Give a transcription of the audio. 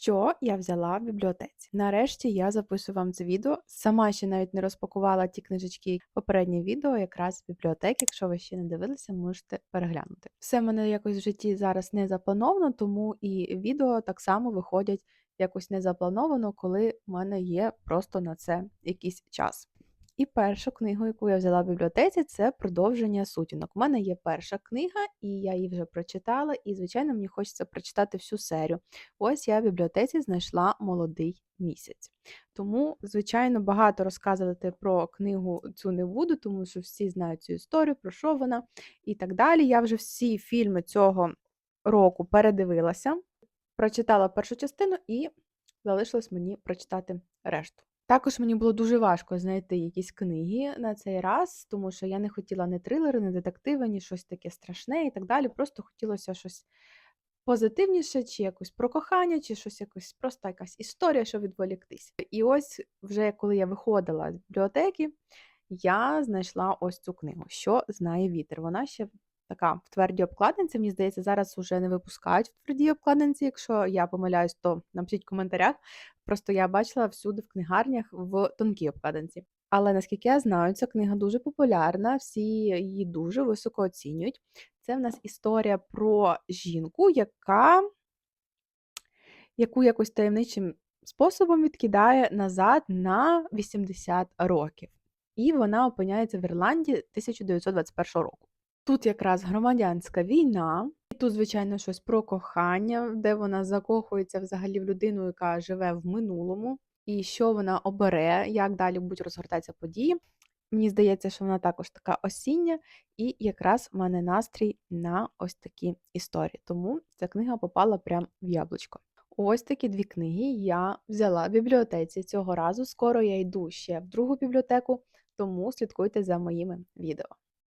Що я взяла в бібліотеці? Нарешті я записую вам це відео. Сама ще навіть не розпакувала ті книжечки. Попереднє відео якраз з бібліотеки. Якщо ви ще не дивилися, можете переглянути. Все в мене якось в житті зараз не заплановано, тому і відео так само виходять якось не заплановано, коли в мене є просто на це якийсь час. І першу книгу, яку я взяла в бібліотеці, це продовження сутінок. У мене є перша книга, і я її вже прочитала, і, звичайно, мені хочеться прочитати всю серію. Ось я в бібліотеці знайшла молодий місяць. Тому, звичайно, багато розказувати про книгу цю не буду, тому що всі знають цю історію, про що вона і так далі. Я вже всі фільми цього року передивилася, прочитала першу частину і залишилось мені прочитати решту. Також мені було дуже важко знайти якісь книги на цей раз, тому що я не хотіла ні трилери, ні детективи, ні щось таке страшне і так далі. Просто хотілося щось позитивніше, чи якось про кохання, чи щось якось просто якась історія, щоб відволіктись. І ось вже коли я виходила з бібліотеки, я знайшла ось цю книгу, що знає вітер. Вона ще така в твердій обкладинці. Мені здається, зараз вже не випускають в твердій обкладинці. Якщо я помиляюсь, то напишіть в коментарях. Просто я бачила всюди в книгарнях в тонкій обкладинці. Але наскільки я знаю, ця книга дуже популярна, всі її дуже високо оцінюють. Це в нас історія про жінку, яка яку якось таємничим способом відкидає назад на 80 років. І вона опиняється в Ірландії 1921 року. Тут якраз громадянська війна, і тут, звичайно, щось про кохання, де вона закохується взагалі в людину, яка живе в минулому, і що вона обере, як далі будуть розгортатися події. Мені здається, що вона також така осіння, і якраз в мене настрій на ось такі історії. Тому ця книга попала прямо в яблучко. Ось такі дві книги я взяла в бібліотеці цього разу. Скоро я йду ще в другу бібліотеку, тому слідкуйте за моїми відео.